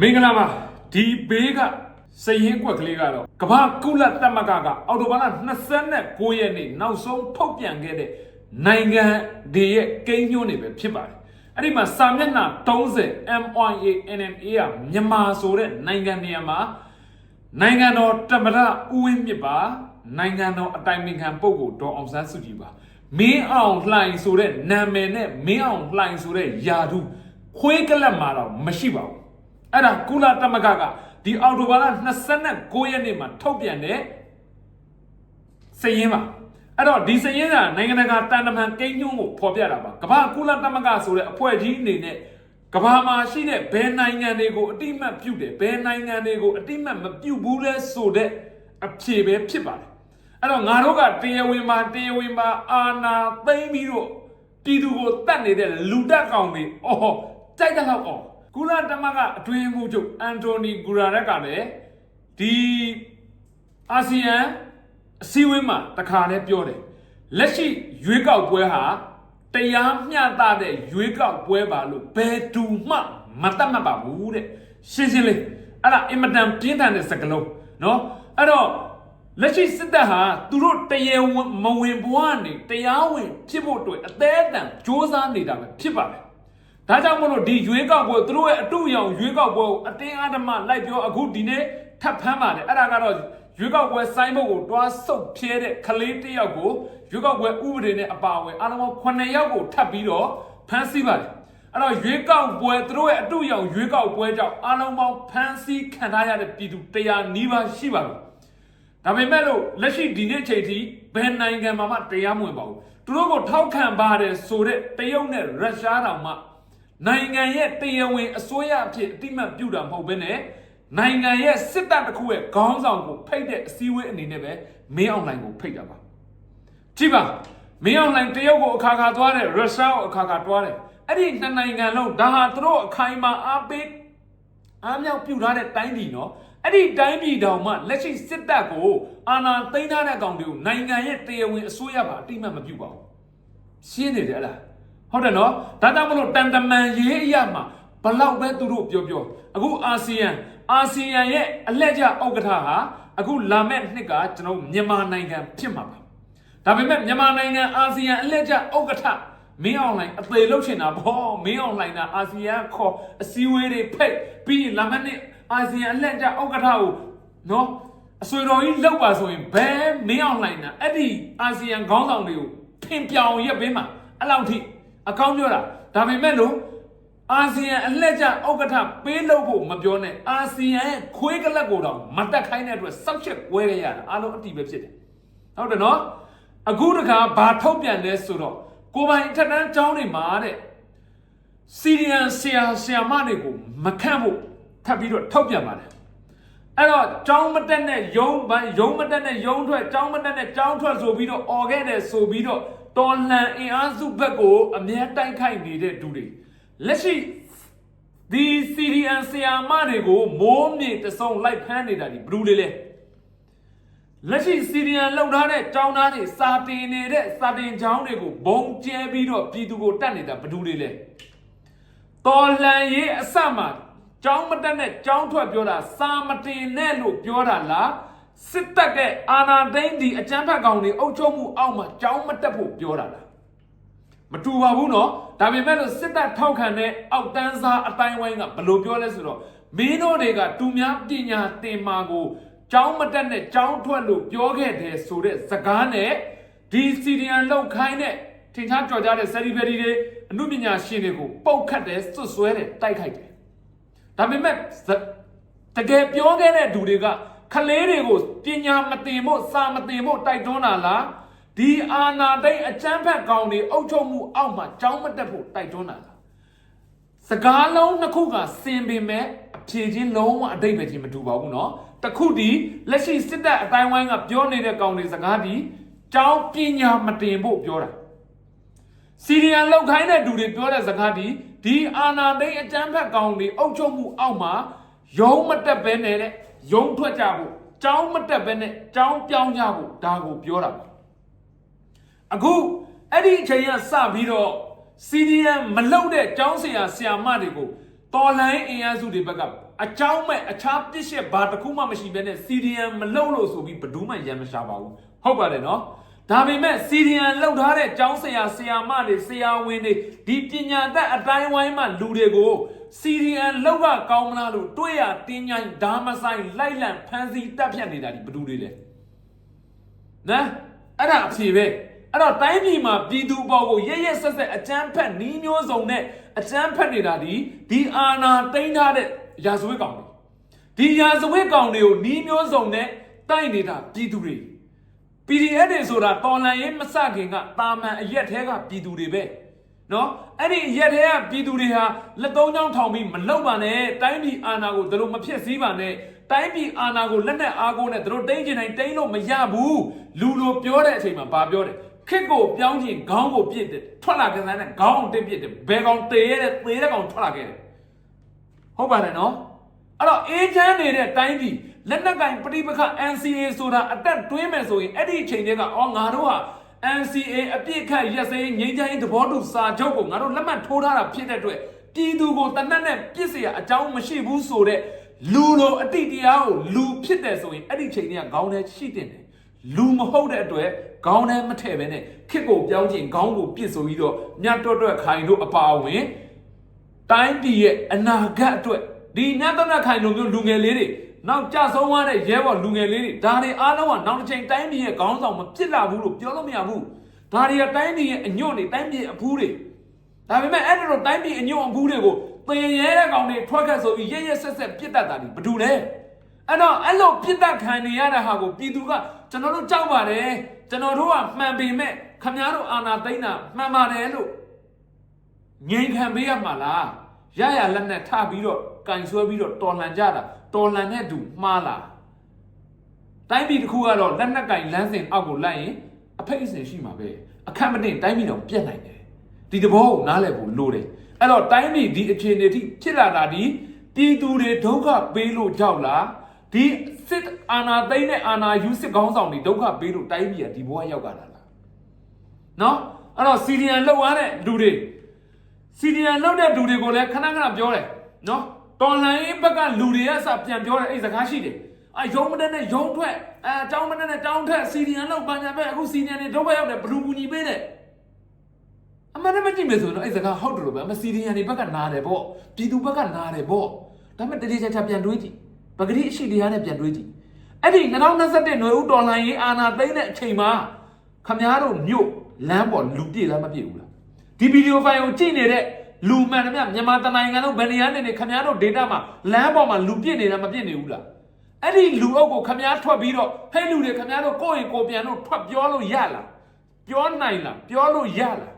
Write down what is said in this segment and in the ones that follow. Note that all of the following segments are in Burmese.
မင်္ဂလာပါဒီဘေးကစရင်ကွက်ကလေးကတော့ကမ္ဘာကုလသမဂ္ဂကအော်တိုဘာလ29ရက်နေ့နောက်ဆုံးထုတ်ပြန်ခဲ့တဲ့နိုင်ငံတွေရဲ့ကိန်းညွှန်းတွေပဲဖြစ်ပါတယ်အဲ့ဒီမှာစာမျက်နှာ30 MYA NNA ကမြန်မာဆိုတဲ့နိုင်ငံနေရာမှာနိုင်ငံတော်တမရဦးဝင်းမြင့်ပါနိုင်ငံတော်အတိုင်ပင်ခံပုဂ္ဂိုလ်ဒေါ်အောင်ဆန်းစုကြည်ပါမင်းအောင်လှိုင်ဆိုတဲ့နာမည်နဲ့မင်းအောင်လှိုင်ဆိုတဲ့ယာတုခွေးကလပ်မှာတော့မရှိပါဘူး အဲ့ဒါကုလသမဂ္ဂကဒီအော်တိုဘာလ29ရက်နေ့မှာထုတ်ပြန်တဲ့စည်ရင်းပါအဲ့တော့ဒီစည်ရင်းကနိုင်ငံတကာတန်တမန်ကိန်းညွှန်းကိုဖော်ပြတာပါကမ္ဘာကုလသမဂ္ဂဆိုတဲ့အဖွဲ့ကြီးအနေနဲ့ကမ္ဘာမှာရှိတဲ့ဘယ်နိုင်ငံတွေကိုအတိမတ်ပြုတယ်ဘယ်နိုင်ငံတွေကိုအတိမတ်မပြုဘူးလဲဆိုတဲ့အဖြေပဲဖြစ်ပါတယ်အဲ့တော့ငါတို့ကတရားဝင်မှာတရားဝင်မှာအာနာသိမ့်ပြီးတော့ပြည်သူကိုတတ်နေတဲ့လူတက်ကောင်တွေအော်ကြိုက်တဲ့လောက်အောင် ကုလသမဂ္ဂအတွင်းမှုချုပ်အန်တိုနီဂူရာရက်ကလည်းဒီအာဆီယံအစည်းအဝေးမှာတခါတည်းပြောတယ်လက်ရှိရွေးကောက်ပွဲဟာတရားမျှတတဲ့ရွေးကောက်ပွဲပါလို့ဘယ်သူမှမတတ်မှတ်ပါဘူးတဲ့ရှင်းရှင်းလေးအဲ့ဒါအင်မတန်ပြင်းထန်တဲ့စကားလုံးเนาะအဲ့တော့လက်ရှိစစ်တပ်ဟာသူတို့တရားဝင်မဝင်ဘဝနေတရားဝင်ဖြစ်ဖို့အတွက်အသေးအတန်စ조사နေတာပဲဖြစ်ပါတယ် ဒါကြောင့်မလို့ဒီရွေးကောက်ပွဲသူတို့ရဲ့အတူရောင်ရွေးကောက်ပွဲကိုအတင်းအဓမ္မလိုက်ပြောအခုဒီနေ့ထပ်ဖမ်းပါတယ်အဲ့ဒါကတော့ရွေးကောက်ပွဲစိုင်းဘုတ်ကိုတွားဆုပ်ဖြဲတဲ့ကလေးတစ်ယောက်ကိုရွေးကောက်ပွဲဥပဒေနဲ့အပါအဝင်အားလုံးပေါင်း9ယောက်ကိုထပ်ပြီးတော့ဖမ်းဆီးပါတယ်အဲ့တော့ရွေးကောက်ပွဲသူတို့ရဲ့အတူရောင်ရွေးကောက်ပွဲကြောင့်အားလုံးပေါင်းဖမ်းဆီးခံထားရတဲ့ပြည်သူ100နီးပါးရှိပါပြီဒါပေမဲ့လို့လက်ရှိဒီနေ့ချိန်ထိဘယ်နိုင်ငံမှာမှတရားမဝင်ပါဘူးသူတို့ကိုထောက်ခံပါတယ်ဆိုတဲ့တရုတ်နဲ့ရုရှားတောင်မှ နိုင်ငံရဲ့တရားဝင်အစိုးရအဖြစ်အတိမတ်ပြုတာမဟုတ်ဘဲနဲ့နိုင်ငံရဲ့စစ်တပ်တစ်ခုရဲ့ခေါင်းဆောင်ကိုဖိတ်တဲ့အစည်းအဝေးအနေနဲ့ပဲမင်းအောင်လှိုင်ကိုဖိတ်တာပါကြည့်ပါမင်းအောင်လှိုင်တရုတ်ကိုအခါခါသွားတယ်ရုရှားကိုအခါခါသွားတယ်အဲ့ဒီနှစ်နိုင်ငံလုံးဒါဟာသူတို့အခိုင်အမာအားပေးအားမြောက်ပြုထားတဲ့တိုင်းပြည်နော်အဲ့ဒီတိုင်းပြည်တောင်မှလက်ရှိစစ်တပ်ကိုအာဏာသိမ်းထားတဲ့ကောင်တွေကိုနိုင်ငံရဲ့တရားဝင်အစိုးရပါအတိမတ်မပြုပါဘူးရှင်းနေတယ်ဟလား ဟုတ်တယ်နော်ဒါကြောင့်မလို့တန်တမန်ရေးအရာမှာဘလောက်ပဲသူတို့ပြောပြောအခုအာဆီယံအာဆီယံရဲ့အလှည့်ကျဥက္ကဋ္ဌဟာအခုလာမယ့်နှစ်ကကျွန်တော်တို့မြန်မာနိုင်ငံဖြစ်မှာပါဒါပေမဲ့မြန်မာနိုင်ငံအာဆီယံအလှည့်ကျဥက္ကဋ္ဌမင်းအောင်လှိုင်အသေးလုပ်ချင်တာဗောမင်းအောင်လှိုင်ကအာဆီယံခေါ်အစည်းအဝေးတွေဖိတ်ပြီးရင်လာမယ့်နှစ်အာဆီယံအလှည့်ကျဥက္ကဋ္ဌကိုနော်အဆွေတော်ကြီးလောက်ပါဆိုရင်ဘယ်မင်းအောင်လှိုင်ကအဲ့ဒီအာဆီယံခေါင်းဆောင်တွေကိုဖင်ပြောင်ရက်ပေးမှာအဲ့လောက်ထိ အကောင်းပြောတာဒါပေမဲ့လို့အာဆီယံအလှည့်ကျဥက္ကဋ္ဌပေးလို့ဖို့မပြောနဲ့အာဆီယံရဲ့ခွေးကလပ်ကိုတော့မတက်ခိုင်းတဲ့အတွက်စောက်ချက်ကွဲခဲ့ရတာအားလုံးအတိပဲဖြစ်တယ်ဟုတ်တယ်နော်အခုတခါဘာထုတ်ပြန်လဲဆိုတော့ကိုပိုင်ထက်တန်းကျောင်းတွေမှာတဲ့စီရီယန်ဆရာဆရာမတွေကိုမခန့်ဖို့ထပ်ပြီးတော့ထုတ်ပြန်ပါတယ်အဲ့တော့ကျောင်းမတက်နဲ့ယုံပန်းယုံမတက်နဲ့ယုံထွက်ကျောင်းမတက်နဲ့ကျောင်းထွက်ဆိုပြီးတော့អော်ခဲ့တယ်ဆိုပြီးတော့ တော်လှန်အင်အားစုဘက်ကိုအမြဲတိုက်ခိုက်နေတဲ့သူတွေလက်ရှိဒီ CDN ဆီယာမတွေကိုမိုးမြေတဆုံလိုက်ဖမ်းနေတာဒီဘလူးလေးလဲလက်ရှိ CDN လောက်ထားတဲ့ကျောင်းသားတွေစာတင်နေတဲ့စာတင်ကျောင်းတွေကိုဘုံကျဲပြီးတော့ပြည်သူကိုတတ်နေတာဘလူးလေးလဲတော်လှန်ရေးအစမှာကျောင်းမတက်နဲ့ကျောင်းထွက်ပြောတာစာမတင်နဲ့လို့ပြောတာလား စစ်တပ်ကအာဏာသိမ်းဒီအကြမ်းဖက်ကောင်တွေအုပ်ချုပ်မှုအောက်မှာចောင်းမတက်ဖို့ပြောတာလားမတူပါဘူးเนาะဒါပေမဲ့လို့စစ်တပ်ထောက်ခံတဲ့အောက်တန်းစားအတိုင်းဝိုင်းကဘယ်လိုပြောလဲဆိုတော့မင်းတို့တွေကတူများပညာသင်မာကို ကျောင်းမတက်နဲ့ကျောင်းထွက်လို့ပြောခဲ့တယ်ဆိုတဲ့စကားနဲ့ဒီစီရီယန်လောက်ခိုင်းတဲ့ထင်ရှားကြော်ကြတဲ့ celebrity တွေအမှုပညာရှင်တွေကိုပုတ်ခတ်တယ်စွတ်စွဲတယ်တိုက်ခိုက်တယ်ဒါပေမဲ့ဇတကယ်ပြောခဲ့တဲ့သူတွေက ခလေးတွေကိုပညာမသင်ဖို့စာမသင်ဖို့တိုက်တွန်းတာလားဒီအာနာတိတ်အကျမ်းဖက်ကောင်တွေအုပ်ချုပ်မှုအောက်မှာကျောင်းမတက်ဖို့တိုက်တွန်းတာလား စကားလုံးနှစ်ခုကစင်ပင်မဲ့အဖြေချင်းလုံးဝအတိတ်ပဲချင်းမတူပါဘူးเนาะတခုဒီလက်ရှိစစ်တပ်အတိုင်းဝိုင်းကပြောနေတဲ့ကောင်တွေစကားဒီကျောင်းပညာမတင်ဖို့ပြောတာစီရီယန်လောက်ခိုင်းတဲ့သူတွေပြောတဲ့စကားဒီဒီအာနာသိန်းအကျန်းဖက်ကောင်တွေအုပ်ချုပ်မှုအောက်မှာယုံမတက်ပဲနဲ့တဲ့ ယုံထွက်ကြဖို့ကျောင်းမတက်ပဲနဲ့ကျောင်းပြောင်းကြဖို့ဒါကိုပြောတာပါအခုအဲ့ဒီအချိန်ကစပြီးတော့စီဒီယန်မလောက်တဲ့ကျောင်းဆရာဆရာမတွေကိုတော်လိုင်းအင်အားစုတွေဘက်ကအကြောင်းမဲ့အခြားပြစ်ရှက်ဘာတစ်ခုမှမရှိဘဲနဲ့စီဒီအမ်မလုံလို့ဆိုပြီးဘယ်သူမှရမ်းမရှာပါဘူးဟုတ်ပါတယ်နော်ဒါပေမဲ့စီဒီအမ်လောက်ထားတဲ့ကျောင်းဆရာဆရာမတွေဆရာဝန်တွေဒီပညာတတ်အတိုင်းဝိုင်းမှလူတွေကို စီဒီအမ်လောက်ကကောင်းမလားလို့တွေးရတင်းញိုင်းဓာမဆိုင်လိုက်လံဖမ်းဆီးတပ်ဖြတ်နေတာဒီဘယ်သူတွေလဲနော်အဲ့ဒါအဖြေပဲအဲ့တော့တိုင်းပြည်မှာပြည်သူပေါ်ကိုရရက်ဆက်ဆက်အကြမ်းဖက်နှီးမျိုးစုံနဲ့အကြမ်းဖက်နေတာဒီဒီအာဏာတိန်းထားတဲ့ရာဇဝတ်ကောင်တွေဒီရာဇဝတ်ကောင်တွေကိုနှီးမျိုးစုံနဲ့တိုက်နေတာပြည်သူတွေ PDF တွေဆိုတာတော်လန်ရေးမစခင်ကတာမန်အရက်ထဲကပြည်သူတွေပဲ နော်အဲ့ဒီအရက်ထဲကပြည်သူတွေဟာလက်သုံးချောင်းထောင်ပြီးမလောက်ပါနဲ့တိုင်းပြည်အာဏာကိုတို့လိုမဖြစ်စည်းပါနဲ့တိုင်းပြည်အာဏာကိုလက်နဲ့အားကိုးနဲ့တို့တိမ့်ချင်တိုင်းတိမ့်လို့မရဘူးလူလိုပြောတဲ့အချိန်မှာဘာပြောတယ်ခစ်ကိုပြောင်းချင်ခေါင်းကိုပြစ်တယ်ထွက်လာကြတဲ့ခေါင်းအောင်တက်ပြစ်တယ်ဘယ်ကောင်တေရတဲ့သေတဲ့ကောင်ထွက်လာခဲ့တယ်ဟုတ်ပါတယ်နော်အဲ့တော့အေဂျင့်နေတဲ့တိုင်းပြည်လက်နက်ကင်ပဋိပက္ခ NCA ဆိုတာအတက်တွင်းမယ်ဆိုရင်အဲ့ဒီအချိန်တည်းကအော်ငါတို့ဟာ NCA အပြစ်ခတ်ရက်စင်းငြိမ်းချမ်းရေးသဘောတူစာချုပ်ကိုငါတို့လက်မှတ်ထိုးထားတာဖြစ်တဲ့အတွက်ပြည်သူကိုတနက်နဲ့ပြစ်စရာအကြောင်းမရှိဘူးဆိုတဲ့လူလိုအတိတရားကိုလူဖြစ်တယ်ဆိုရင်အဲ့ဒီချိန်တွေကခေါင်းထဲရှိတင်တယ်လူမဟုတ်တဲ့အတွက်ခေါင်းထဲမထည့်ပဲနဲ့ခစ်ကိုပြောင်းကျင်ခေါင်းကိုပြစ်ဆိုပြီးတော့မြတ်တွတ်တွတ်ခိုင်တို့အပါအဝင်တိုင်းပြည်ရဲ့အနာဂတ်အတွက်ဒီနတ်တနတ်ခိုင်တို့မျိုးလူငယ်လေးတွေ နောက်ကြဆုံးသွားတဲ့ရဲဘော်လူငယ်လေးတွေဒါတွေအားလုံးကနောက်တစ်ချိန်တိုင်းပြည်ရဲ့ခေါင်းဆောင်မဖြစ်လာဘူးလို့ပြောလို့မရဘူးဒါတွေကတိုင်းပြည်ရဲ့အညွန့်တွေတိုင်းပြည်အဖူးတွေဒါပေမဲ့အဲ့ဒီလိုတိုင်းပြည်အညွန့်အဖူးတွေကိုသင်ရဲတဲ့ကောင်တွေထွက်ခတ်ဆိုပြီးရရဆက်ဆက်ပြစ်တတ်တာဒီဘာတူလဲအဲ့တော့အဲ့လိုပြစ်တတ်ခံနေရတဲ့ဟာကိုပြည်သူကကျွန်တော်တို့ကြောက်ပါတယ်ကျွန်တော်တို့ကမှန်ပေမဲ့ခမည်းတော်အာနာသိမ့်တာမှန်ပါတယ်လို့ငြိမ်ခံပေးရမှာလား ရရလက်နဲ့ထပြီးတော့ကင်ဆွဲပြီးတော့တော်လန်ကြတာတော်လန်တဲ့သူမှားလားတိုင်းပြည်တစ်ခုကတော့လက်နက်ကင်လမ်းစဉ်အောက်ကိုလိုက်ရင်အဖိတ်အစင်ရှိမှာပဲအခက်မတင်တိုင်းပြည်တော့ပြက်နိုင်တယ်ဒီသဘောကိုနားလည်ဖို့လိုတယ်အဲ့တော့တိုင်းပြည်ဒီအခြေအနေထိဖြစ်လာတာဒီပြည်သူတွေဒုက္ခပေးလို့ကြောက်လားဒီစစ်အာဏာသိမ်းတဲ့အာဏာယူစစ်ကောင်းဆောင်တွေဒုက္ခပေးလို့တိုင်းပြည်ကဒီဘဝရောက်လာတာလားနော်အဲ့တော့စီရီယန်လောက်ရတဲ့လူတွေ စီဒီယန်လောက်တဲ့လူတွေကိုလည်းခဏခဏပြောတယ်နော်တော်လိုင်းဘက်ကလူတွေကစပြန်ပြောတယ်အဲ့စကားရှိတယ်အဲရုံမတဲ့နဲ့ရုံထွက်အဲတောင်းမတဲ့နဲ့တောင်းထွက်စီဒီယန်လောက်ပညာပဲအခုစီဒီယန်တွေဒုက္ခရောက်တယ်ဘလူကူညီပေးတယ်အမှန်တမ်းမကြည့်မယ်ဆိုတော့အဲ့စကားဟုတ်တယ်လို့ပဲအမစီဒီယန်တွေဘက်ကနားတယ်ပေါ့ပြည်သူဘက်ကနားတယ်ပေါ့ဒါပေမဲ့တတိချာချာပြန်တွေးကြည့်ပဂတိအရှိတရားနဲ့ပြန်တွေးကြည့်အဲ့ဒီ2021နွေဦးတော်လိုင်းရေးအာနာသိမ့်တဲ့အချိန်မှာခမားတို့မြို့လမ်းပေါ်လူပြည့်လားမပြည့်ဘူးလား ဒီဗီဒီယိုဖိုင်ကိုကြည့်နေတဲ့လူမှန်တယ်မြမြန်မာတနိုင်ငံလုံးဗန်နီယာနေနေခမည်းတော် data မှာလမ်းပေါ်မှာလူပြည့်နေတာမပြည့်နေဘူးလားအဲ့ဒီလူအုပ်ကိုခမည်းထွက်ပြီးတော့ဟဲ့လူတွေခမည်းတော်ကိုယ့်ရင်ကိုယ်ပြန်တော့ထွက်ပြောလို့ရလားပြောနိုင်လားပြောလို့ရလား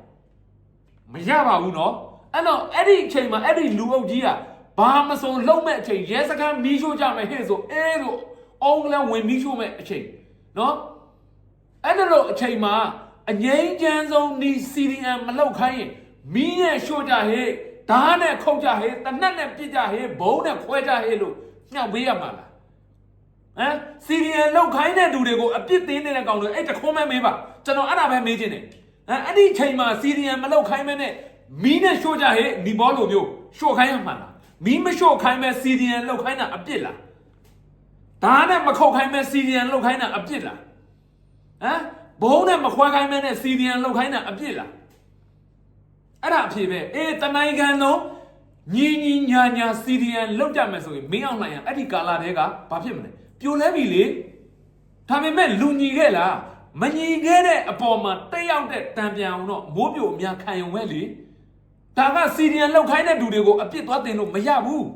မရပါဘူးเนาะအဲ့တော့အဲ့ဒီအချိန်မှာအဲ့ဒီလူအုပ်ကြီးကဘာမစုံလုံးမဲ့အချိန်ရဲစခန်းမီးရှို့ကြမယ်ဟဲ့ဆိုအဲလို့အုံးကလန်ဝင်မီးရှို့မဲ့အချိန်เนาะ အဲ့ဒါလို့အချိန်မှာ အငိမ့်ချမ်းဆုံးဒီ CDM မလောက်ခိုင်းရင်မီးနဲ့ရှို့ကြဟဲ့ဓာတ်နဲ့ခုတ်ကြဟဲ့တနတ်နဲ့ပြစ်ကြဟဲ့ဘုံနဲ့ခွဲကြဟဲ့လို့ညှောက်ပေးရမှာလားဟမ် CDM လောက်ခိုင်းတဲ့သူတွေကိုအပြစ်သေးနေတဲ့ကောင်တွေအဲ့တခုံးမဲမေးပါကျွန်တော်အဲ့ဒါပဲမေးချင်တယ်ဟမ်အဲ့ဒီအချိန်မှာ CDM မလောက်ခိုင်းမဲနဲ့မီးနဲ့ရှို့ကြဟဲ့ဒီဘောလိုမျိုးရှို့ခိုင်းရမှာလားမီးမရှို့ခိုင်းမဲ CDM လောက်ခိုင်းတာအပြစ်လားဓာတ်နဲ့မခုတ်ခိုင်းမဲ CDM လောက်ခိုင်းတာအပြစ်လားဟမ် ဘုံနဲ့မခွဲခိုင်းမဲနဲ့စီဒီယန်လောက်ခိုင်းတာအပြစ်လားအဲ့ဒါအဖြစ်ပဲအေးတနိုင်ငံလုံးညီညီညာညာစီဒီယန်လောက်ကြမယ်ဆိုရင်မင်းအောင်နိုင်ရအဲ့ဒီကာလာတဲကဘာဖြစ်မလဲပြိုလဲပြီလေဒါပေမဲ့လူညီခဲ့လားမညီခဲ့တဲ့အပေါ်မှာတက်ရောက်တဲ့တံပြန်အောင်တော့မိုးပြိုအများခံရုံပဲလေဒါကစီဒီယန်လောက်ခိုင်းတဲ့လူတွေကိုအပြစ်သွားတင်လို့မရဘူး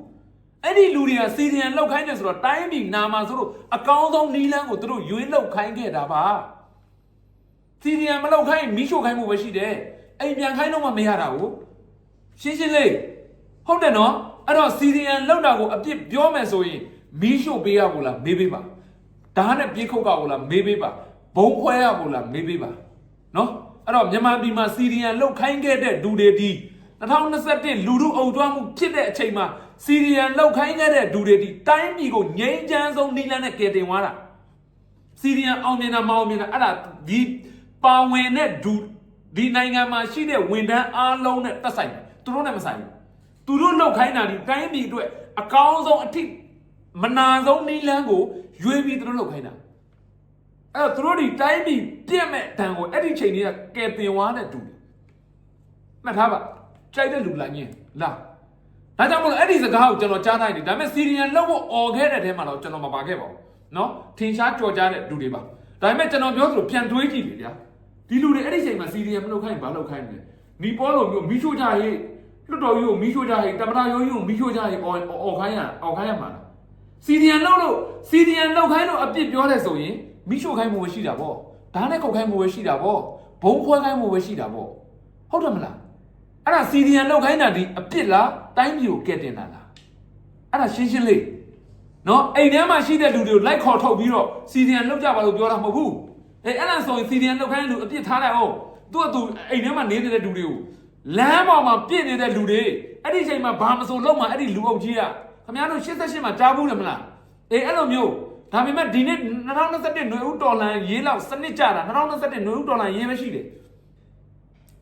အဲ့ဒီလူတွေကစီဒီယန်လောက်ခိုင်းတယ်ဆိုတော့တိုင်းပြည်နာမှာဆိုလို့အကောင်းဆုံးနီးလန်းကိုသူတို့ရွေးလောက်ခိုင်းခဲ့တာပါ စီဒီယန်မလောက်ခိုင်းမီးရှို့ခိုင်းမှုပဲရှိတယ်အိမ်ပြန်ခိုင်းတော့မှမရတာကိုရှင်းရှင်းလေးဟုတ်တယ်နော်အဲ့တော့စီဒီယန်လောက်တာကိုအပြစ်ပြောမယ်ဆိုရင်မီးရှို့ပေးရဖို့လားမေးပေးပါဓာတ်နဲ့ပြေးခုတ်ကဖို့လားမေးပေးပါဘုံခွဲရဖို့လားမေးပေးပါနော်အဲ့တော့မြန်မာပြည်မှာစီဒီယန်လောက်ခိုင်းခဲ့တဲ့ဒူတွေဒီ2021လူထုအုံကြွားမှုဖြစ်တဲ့အချိန်မှာစီရီယန်လောက်ခိုင်းခဲ့တဲ့ဒူတွေဒီတိုင်းပြည်ကိုငြိမ်းချမ်းဆုံးနီလန်းနဲ့ကယ်တင်သွားတာစီရီယန်အောင်မြင်တာမအောင်မြင်တာအဲ့ဒါဒီ ပါဝင်တဲ့ဒူဒီနိုင်ငံမှာရှိတဲ့ဝန်ထမ်းအားလုံးနဲ့တက်ဆိုင်တယ်သူတို့နဲ့မဆိုင်ဘူး သူတို့လောက်ခိုင်းတာဒီတိုင်းပြည်အတွက်အကောင်းဆုံးအထိမနာဆုံးနီးလန်းကိုရွေးပြီးသူတို့လောက်ခိုင်းတာအဲ့တော့သူတို့ဒီတိုင်းပြည်ပြည့်မဲ့တန်ကိုအဲ့ဒီချိန်ကြီးကကဲတင်ဝါနဲ့တူတယ်မှတ်ထားပါကြိုက်တဲ့လူလာညင်လာဒါကြောင့်မို့လို့အဲ့ဒီစကားကိုကျွန်တော်ကြားထားတယ်ဒါပေမဲ့စီရီယန်လောက်ဖို့អော်ခဲ့တဲ့ထဲမှာတော့ကျွန်တော်မပါခဲ့ပါဘူးเนาะထင်ရှားကြော်ကြားတဲ့လူတွေပါဒါပေမဲ့ကျွန်တော်ပြောသလိုပြန်တွေးကြည့်လေဗျာ ဒီလူတွေအဲ့ဒီချိန်မှာ CDM မလုပ်ခိုင်းဘာလုပ်ခိုင်းမလဲနီပေါ်လိုမျိုးမီးရှို့ကြရေးလွတ်တော်ကြီးကိုမီးရှို့ကြရေးတမနာရိုးကြီးကိုမီးရှို့ကြရေးအော်အော်ခိုင်းရအော်ခိုင်းရမှာလား CDM လုပ်လို့ CDM လုပ်ခိုင်းလို့အပြစ်ပြောတယ်ဆိုရင်မီးရှို့ခိုင်းမှုပဲရှိတာပေါ့ဓာတ်နဲ့ကုတ်ခိုင်းမှုပဲရှိတာပေါ့ဘုံခွဲခိုင်းမှုပဲရှိတာပေါ့ဟုတ်တယ်မလားအဲ့ဒါ CDM လောက်ခိုင်းတာဒီအပြစ်လားတိုင်းပြည်ကိုကဲတင်တာလားအဲ့ဒါရှင်းရှင်းလေးနော်အိမ်ထဲမှာရှိတဲ့လူတွေကိုလိုက်ခေါ်ထုတ်ပြီးတော့ CDM လောက်ကြပါလို့ပြောတာမဟုတ်ဘူး အေးအဲ့ဒါဆိုရင်စီဒီယန်လောက်ခိုင်းတဲ့လူအပြစ်ထားလိုက်အောင်သူ့အတူအိမ်ထဲမှာနေနေတဲ့လူတွေကိုလမ်းပေါ်မှာပြစ်နေတဲ့လူတွေအဲ့ဒီချိန်မှာဘာမဆိုလုံးမှာအဲ့ဒီလူအုပ်ကြီးကခင်ဗျားတို့88မှာကြားဘူးတယ်မလားအေးအဲ့လိုမျိုးဒါပေမဲ့ဒီနေ့2021နွေဦးတော်လန်ရေးလောက်စနစ်ကြတာ2021နွေဦးတော်လန်ရေးပဲရှိတယ်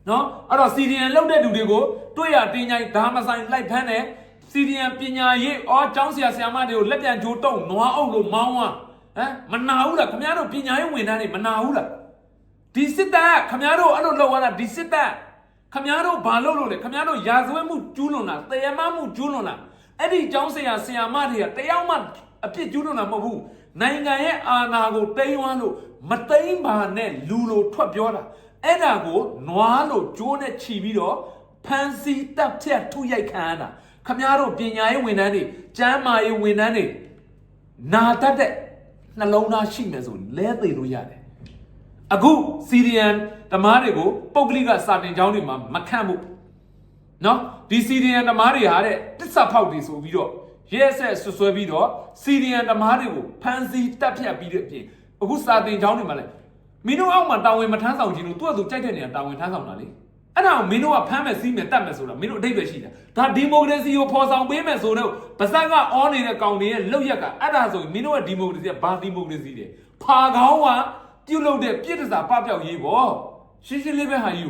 နော်အဲ့တော့ CDN လောက်တဲ့လူတွေကိုတွေ့ရတင်းကြိုင်ဒါမဆိုင်လိုက်ဖမ်းတယ် CDN ပညာရေးအော်ကျောင်းဆရာဆရာမတွေကိုလက်ပြန်ကြိုးတုံနွားအုပ်လို့မောင်းသွား ဟမ်မနာဘူးလားခင်ဗျားတို့ပညာရေးဝန်ထမ်းတွေမနာဘူးလားဒီစစ်တပ်ကခင်ဗျားတို့အဲ့လိုလုပ်ရတာဒီစစ်တပ်ခင်ဗျားတို့ဘာလုပ်လို့လဲခင်ဗျားတို့ရာဇဝတ်မှုကျူးလွန်တာတရားမမှုကျူးလွန်တာအဲ့ဒီကျောင်းဆရာဆရာမတွေကတယောက်မှအပြစ်ကျူးလွန်တာမဟုတ်ဘူးနိုင်ငံရဲ့အာဏာကိုတိမ်းဝန်းလို့မတိမ်းပါနဲ့လူလိုထွက်ပြောတာအဲ့ဒါကိုနွားလို့ကြိုးနဲ့ခြီပြီးတော့ဖန်စီတပ်ဖြတ်ထုရိုက်ခံရတာခမည်းတော်ပညာရေးဝန်ထမ်းတွေကျမ်းမာရေးဝန်ထမ်းတွေနာတတ်တဲ့ နှလုံးသားရှိမယ်ဆိုလဲသိလို့ရတယ်အခုစီရီယန်ဓမားတွေကိုပုတ်ကလိကစာတင်ကျောင်းတွေမှာမခန့်ဘူးနော်ဒီစီရီယန်ဓမားတွေဟာတဲ့တစ္ဆဖောက်တွေဆိုပြီးတော့ရဲဆက်ဆွဆွဲပြီးတော့စီရီယန်ဓမားတွေကိုဖန်စီတပ်ဖြတ်ပြီးတဲ့အပြင်အခုစာတင်ကျောင်းတွေမှာလည်းမင်းတို့အောက်မှာတာဝန်မထမ်းဆောင်ခြင်းလို့သူ့အတူကြိုက်တဲ့နေရာတာဝန်ထမ်းဆောင်တာလေ အဲ့ဒါကိုမင်းတို့ကဖမ်းမယ်စီးမယ်တတ်မယ်ဆိုတာမင်းတို့အတိတ်ပဲရှိတာဒါဒီမိုကရေစီကိုဖော်ဆောင်ပေးမယ်ဆိုတော့ဗစက်ကအောနေတဲ့ကောင်တွေရဲ့လောက်ရက်ကအဲ့ဒါဆိုရင်မင်းတို့ကဒီမိုကရေစီကဘာဒီမိုကရေစီတဲ့ဖာကောင်းကပြုတ်လုပ်တဲ့ပြစ်ဒစာပပျောက်ရေးပေါ့ရှင်းရှင်းလေးပဲဟာယူ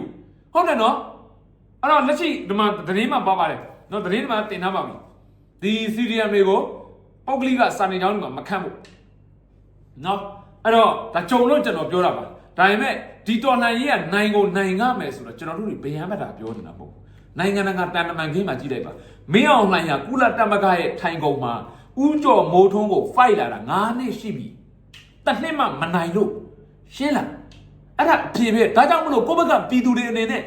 ဟုတ်တယ်နော်အဲ့တော့လက်ရှိဒီမှာသတင်းမှာပါပါတယ်နော်သတင်းမှာတင်ထားပါပြီဒီစီရီယမ်တွေကိုပုတ်ကလေးကစာနေချောင်းတွေမှာမခန့်ဘူးနော်အဲ့တော့ဒါကြုံလို့ကျွန်တော်ပြောတာပါ ဒါပေမဲ့ဒီတော်လှန်ရေးကနိုင်ကိုနိုင်ရမယ်ဆိုတော့ကျွန်တော်တို့တွေဗျံမတာပြောနေတာမဟုတ်ဘူးနိုင်ငံတကာတန်တမန်ခင်းမှာကြည့်လိုက်ပါမင်းအောင်လှိုင်ကကုလတမကရဲ့ထိုင်ကုန်မှာဥကြော်မိုးထုံးကို fight လာတာ9နှစ်ရှိပြီတစ်နှစ်မှမနိုင်လို့ရှင်းလားအဲ့ဒါအဖြေပဲဒါကြောင့်မလို့ကိုယ့်ဘက်ကပြည်သူတွေအနေနဲ့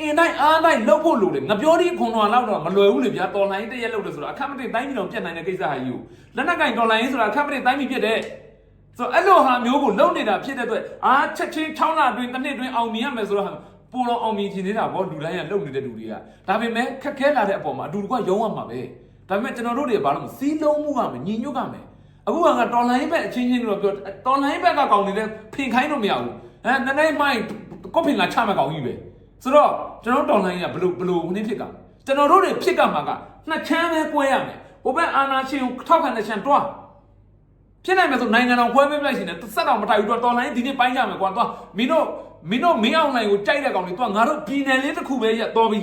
အင်းတိုင်းအားတိုင်းလှုပ်ဖို့လိုတယ်ငါပြောဒီခွန်တော်လောက်တော့မလွယ်ဘူးလေဗျာတော်လှန်ရေးတရက်လှုပ်တယ်ဆိုတော့အခက်မတင့်တိုင်းပြည်တော်ပြတ်နိုင်တဲ့ကိစ္စဟာကြီးကိုလက်နက်ကင်တော်လှန်ရေးဆိုတာအခက်မတင့်တိုင်းပြည်ပြတ်တဲ့ ဆိုတော့အဲ့လိုဟာမျိုးကိုလုံနေတာဖြစ်တဲ့အတွက်အာချက်ချင်း6လအတွင်းတစ်နှစ်အတွင်းအောင်မြင်ရမယ်ဆိုတော့ဟာပူတော်အောင်မြင်ခြင်းနေတာဗောလူတိုင်းကလုံနေတဲ့လူတွေကဒါပေမဲ့ခက်ခဲလာတဲ့အပေါ်မှာအတူတကွရုံးရမှာပဲဒါပေမဲ့ကျွန်တော်တို့တွေဘာလို့မစီးလုံးမှုကမညီညွတ်ကမယ်အခုကငါတော်လိုင်းဘက်အချင်းချင်းလို့ပြောတော်လိုင်းဘက်ကကောင်နေတဲ့ဖင်ခိုင်းလို့မရဘူးဟမ်နည်းနည်းမိုင်းကိုဖင်လာချမဲ့ကောင်ကြီးပဲဆိုတော့ကျွန်တော်တော်လိုင်းကဘလို့ဘလို့ဟိုနေ့ဖြစ်ကကျွန်တော်တို့တွေဖြစ်ကမှာကနှစ်ချမ်းပဲကွဲရမယ်ဟိုဘက်အာနာရှင်ကိုထောက်ခံတဲ့ချမ်းတွား ဖြစ်နိုင်မယ်ဆိုနိုင်ငံတော်ခွဲပေးလိုက်ရှင်နဲ့စက်တော်မထိုက်ဘူးတော့တော်လိုင်းဒီနေ့ပိုင်းကြမယ်ကွာသွားမင်းတို့မင်းတို့မင်းအောင်နိုင်ကိုကြိုက်တဲ့ကောင်တွေသွားငါတို့ပြည်နယ်လေးတစ်ခုပဲရတော်ပြီ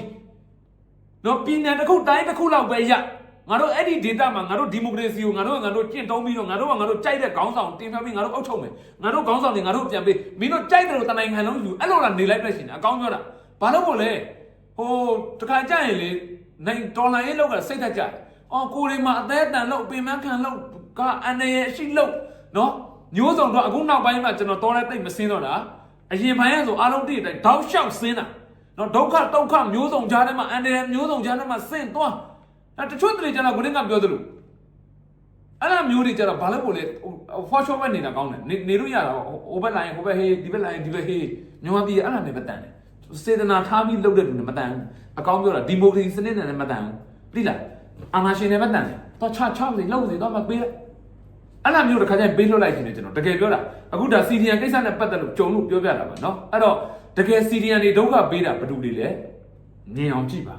နော်ပြည်နယ်တစ်ခုတိုင်းတစ်ခုလောက်ပဲရငါတို့အဲ့ဒီဒေတာမှာငါတို့ဒီမိုကရေစီကိုငါတို့ငါတို့ကျင့်သုံးပြီးတော့ငါတို့ကငါတို့ကြိုက်တဲ့ခေါင်းဆောင်တင်ပြပြီးငါတို့အောက်ထုတ်မယ်ငါတို့ခေါင်းဆောင်တွေငါတို့ပြန်ပေးမင်းတို့ကြိုက်တယ်လို့တနိုင်ငံလုံးယူအဲ့လိုလားနေလိုက်ပြရှင်အကောင်းပြောတာဘာလို့မို့လဲဟိုတခါကြရင်လေနိုင်တော်လိုင်းရေးလောက်ကစိတ်သက်ကြတယ်အော်ကိုရီမှာအသေးအတန်လောက်ပင်မခံလောက် ကအန်ရရဲ့ရှိလောက်နော်မျိုးစုံတော့အခုနောက်ပိုင်းမှာကျွန်တော်တော်တဲ့တိတ်မစင်းတော့တာအရင်ပိုင်းကဆိုအားလုံးတည့်တိုင်းတောက်လျှောက်စင်းတာနော်ဒုက္ခဒုက္ခမျိုးစုံကြားထဲမှာအန်ရမျိုးစုံကြားထဲမှာစင်းသွားအဲတချို့တလေကျွန်တော်ကိုရင်းကပြောသလိုအဲ့လိုမျိုးတွေကြတော့ဘာလို့ပို့လဲဟိုဖော်ရှော့ဘက်နေတာကောင်းတယ်နေနေလို့ရတာပေါ့ဟိုဘက်လိုင်းဟိုဘက်ဟေးဒီဘက်လိုင်းဒီဘက်ဟေးမြန်မာပြည်အဲ့လိုနေမတန်တယ်စေတနာထားပြီးလုပ်တဲ့လူနဲ့မတန်ဘူးအကောင်းပြောတာဒီမိုကရေစီစနစ်နဲ့မတန်ဘူးသိလားအာနာရှင်နဲ့မတန်တယ်တော့ချချစီလုပ်စီတော့မပေးလိုက် အဲ့လိုမျိုးတစ်ခါကျရင်ပေးလွတ်လိုက်ခြင်းနဲ့ကျွန်တော်တကယ်ပြောတာအခုဒါစီဒီယန်ကိစ္စနဲ့ပတ်သက်လို့ကြုံလို့ပြောပြတာပါเนาะအဲ့တော့တကယ်စီဒီယန်တွေဒုက္ခပေးတာဘယ်သူတွေလဲမြင်အောင်ကြည့်ပါ